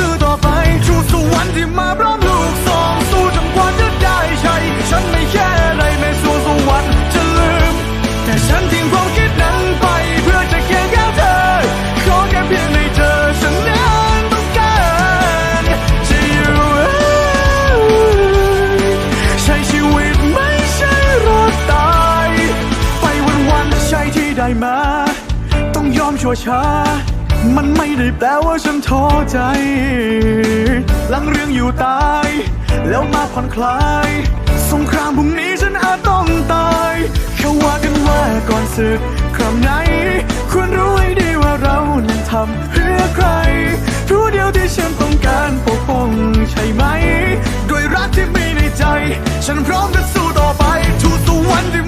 ู้ ชั่วช้า มันไม่ได้แปลว่าฉันท้อใจ ลังเรื่องอยู่ตาย แล้วมาผ่อนคลาย สงครามพรุ่งนี้ฉันอาจต้องตายแค่ว่ากันว่าก่อนศึกครั้งไหนควรรู้ให้ดีว่าเรานั้นทำเพื่อใครรู้เดียวที่ฉันต้องการปกป้องใช่ไหม ด้วยรักที่มีในใจ ฉันพร้อมจะสู้ต่อไปทูตะวันที่